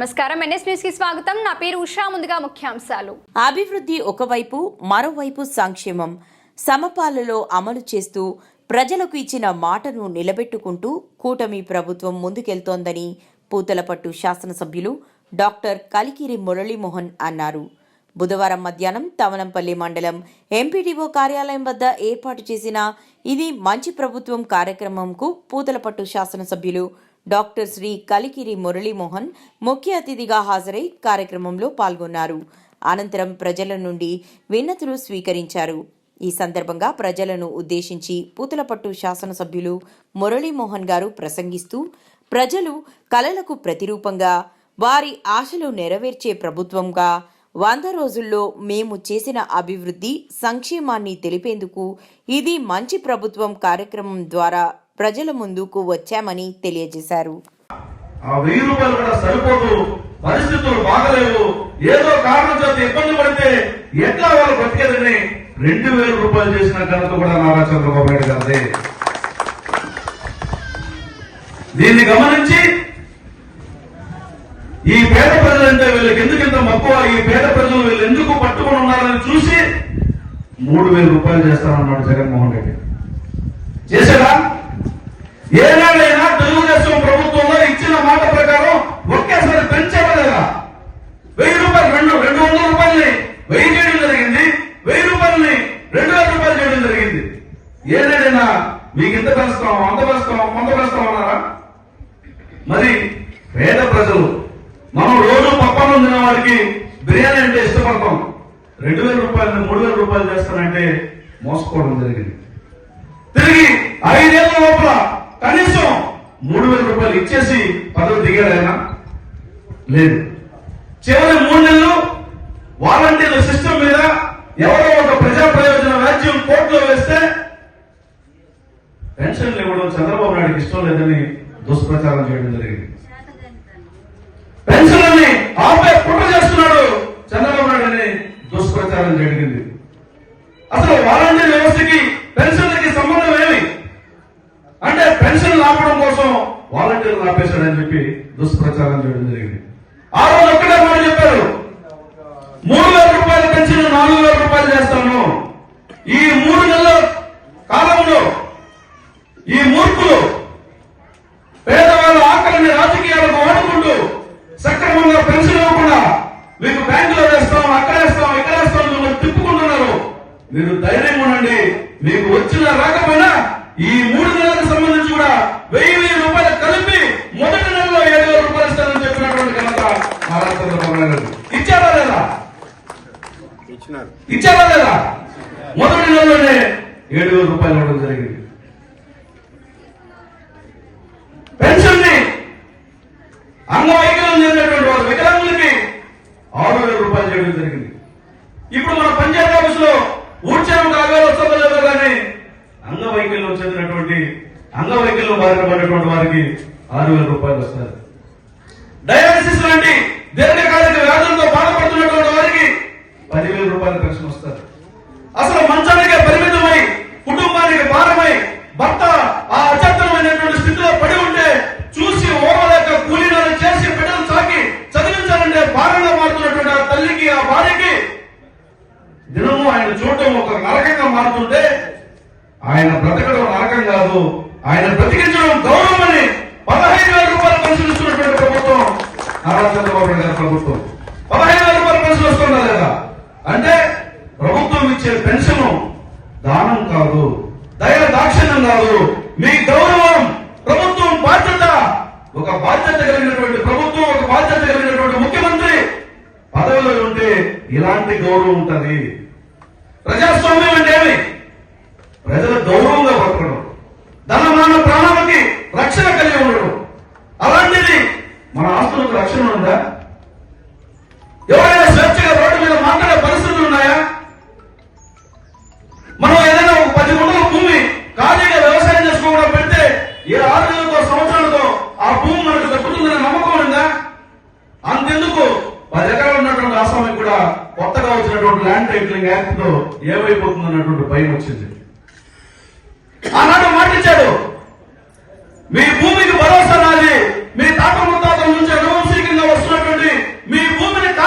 నమస్కారం. ఎన్ఎస్ న్యూస్కి స్వాగతం. నా పేరు ఉషా. ముందుగా ముఖ్యాంశాలు. అభివృద్ధి ఒకవైపు మరోవైపు సంక్షేమం. సమపాలలో అమలు చేస్తూ ప్రజలకు ఇచ్చిన మాటను నిలబెట్టుకుంటూ కూటమి ప్రభుత్వం ముందుకెళ్తోందని పూతలపట్టు శాసనసభ్యులు డాక్టర్ కలికిరి మురళీమోహన్ అన్నారు. బుధవారం మధ్యాహ్నం తవనంపల్లి మండలం ఎంపీడీఓ కార్యాలయం వద్ద ఏర్పాటు చేసిన ఇది మంచి ప్రభుత్వం కార్యక్రమంకు పూతలపట్టు శాసనసభ్యులు డాక్టర్ శ్రీ కలికిరి మురళీమోహన్ ముఖ్య అతిథిగా హాజరై కార్యక్రమంలో పాల్గొన్నారు. అనంతరం ప్రజల నుండి విన్నతులు స్వీకరించారు. ఈ సందర్భంగా ప్రజలను ఉద్దేశించి పూతలపట్టు శాసనసభ్యులు మురళీమోహన్ గారు ప్రసంగిస్తూ ప్రజలు కలలకు ప్రతిరూపంగా వారి ఆశలు నెరవేర్చే ప్రభుత్వంగా వంద రోజుల్లో మేము చేసిన అభివృద్ధి సంక్షేమాన్ని తెలిపేందుకు ఇది మంచి ప్రభుత్వం కార్యక్రమం ద్వారా ప్రజల ముందుకు వచ్చామని తెలియజేశారు. ఆ వెయ్యి రూపాయలు కూడా సరిపోదు పరిస్థితులు బాగలేవు. ఏదో కారణం చేత ఇబ్బంది పడితే ఎట్లా వాళ్ళు బతికేదని రెండు వేల రూపాయలు చేసిన ఘనత కూడా నారా చంద్రబాబు నాయుడు గారిదే. దీన్ని గమనించి ఈ పేద ప్రజలంటే వీళ్ళకి ఎందుకు ఇంత మక్కువ? ఈ పేద ప్రజలు వీళ్ళు ఎందుకు పట్టుకొని ఉన్నారని చూసి మూడు వేల రూపాయలు చేస్తానన్నాడు జగన్మోహన్ రెడ్డి. చేశాడా? ఏనాడైనా తెలుగుదేశం ప్రభుత్వంలో ఇచ్చిన మాట ప్రకారం ఒకేసారి పెంచారా వెయ్యి రూపాయలు రెండు రెండు వందల రూపాయలని వెయ్యి చేయడం జరిగింది. వెయ్యి రూపాయలని రెండు వేల రూపాయలు చేయడం జరిగింది. ఏనాడైనా మీకు ఇంత పెంచుతాం అంత పెంచుతాం కొంత పెంచుతాం అన్నారా? మరి పేద ప్రజలు మనం రోజు పప్పన్నం తిన్న వాడికి బిర్యానీ అంటే ఇష్టపడతాం. రెండు వేల రూపాయలు మూడు వేల రూపాయలు చేస్తానంటే మోసపోవడం జరిగింది. తిరిగి ఐదేళ్ళ లోపల కనీసం మూడు వేల రూపాయలు ఇచ్చేసి పదవి దిగాడు ఆయన. లేదు. చివరి మూడు నెలలు వాలంటీర్ల సిస్టమ్ మీద ఎవరో ఒక ప్రజా ప్రయోజన రాజ్యం కోర్టులో వేస్తే పెన్షన్లు ఇవ్వడం చంద్రబాబు నాయుడుకి ఇష్టం లేదని దుష్ప్రచారం చేయడం జరిగింది పెన్షన్లని ఆపే కుట్ర చేస్తున్నాడు చంద్రబాబు నాయుడు అని దుష్ప్రచారం జరిగింది అసలు వాలంటీర్ వ్యవస్థకి పెన్షన్లకి సంబంధం ఏమి అంటే పెన్షన్ ఆపడం కోసం వాలంటీర్లు ఆపేశాడని చెప్పి దుష్ప్రచారం చేయడం జరిగింది. ఆ రోజు ఒక్కడే మాట చెప్పారు. మూడు వేల రూపాయలు పెన్షన్ నాలుగు వేల రూపాయలు చేస్తాను. ఈ మూడు నెలల కాలంలో ఈ మూర్ఖులు పేదవాళ్ళ ఆకలిని రాజకీయాలకు వాడుకుంటూ సక్రమంగా పెన్షన్ ఇవ్వకుండా మీకు బ్యాంకులో వేస్తాం అక్కడ వేస్తాం ఇక్కడ వేస్తాం మిమ్మల్ని తిప్పుకుంటున్నారు. మీరు ధైర్యం ఉండండి. మీకు వచ్చిన రాకపోయినా ఈ మూడు నెలలకు సంబంధించి కూడా వెయ్యి వెయ్యి రూపాయలు కలిపి మొదటి నెలలో ఏడు వేల రూపాయలు ఇస్తారని చెప్పినటువంటి ఘనత నారా చంద్రబాబు నాయుడు గారు. ఇచ్చారా లేదా ఇచ్చారా లేదా మొదటి నెలలోనే ఏడు వేల రూపాయలు ఇవ్వడం జరిగింది. పెన్షన్ని అంగవైకల్యం చెందినటువంటి వారు వికలాంగులకి ఆరు వేల రూపాయలు చేయడం జరిగింది. ఇప్పుడు మన పంచాయతీ ఆఫీస్లో ఊడ్చాము కాగాలో వస్తుందో కానీ అంగవైకల్యం చెందినటువంటి అంగవైకల్యం బారిన పడినటువంటి వారికి ఆరు వేల రూపాయలు వస్తారు. డయాలసిస్ లాంటి దీర్ఘకాలిక వ్యాధులతో బాధపడుతున్నటువంటి వారికి పదివేల రూపాయల పెన్షన్ వస్తారు. అసలు మంచానికే పరిమితమై కుటుంబానికి భారమై భర్త ఆ అచత్తమైనటువంటి స్థితిలో పడి ఉంటే చూసి ఓవలేక కూలీనాలు చేసి బిడ్డలు సాకి చదివించాలంటే భారంగా మారుతున్నటువంటి ఆ తల్లికి ఆ భార్యకి దినము ఆయన చూడటం ఒక నరకంగా మారుతుంటే ఆయన బ్రతకడం నరకం కాదు. ఆయన బ్రతికించడం గౌరవం అని పదహైదు వేల రూపాయలు పరిశీలిస్తున్నటువంటి ప్రభుత్వం నారా చంద్రబాబు నాయుడు గారి ప్రభుత్వం. పదహైదు వేల రూపాయలు పరిశీలిస్తున్నారు కదా అంటే ఇచ్చిన పెన్షన్ దానం కాదు దయా దాక్షణ్యం కాదు. మీ గౌరవం ప్రభుత్వం బాధ్యత. ఒక బాధ్యత కలిగినటువంటి ప్రభుత్వం ఒక బాధ్యత కలిగినటువంటి ముఖ్యమంత్రి పదవిలో ఉంటే ఇలాంటి గౌరవం ఉంటుంది. కొత్తగా వచ్చినటువంటి ల్యాండ్ టైటిలింగ్ యాక్ట్తో ఏమైపోతుంది అన్నటువంటి భయం వచ్చింది.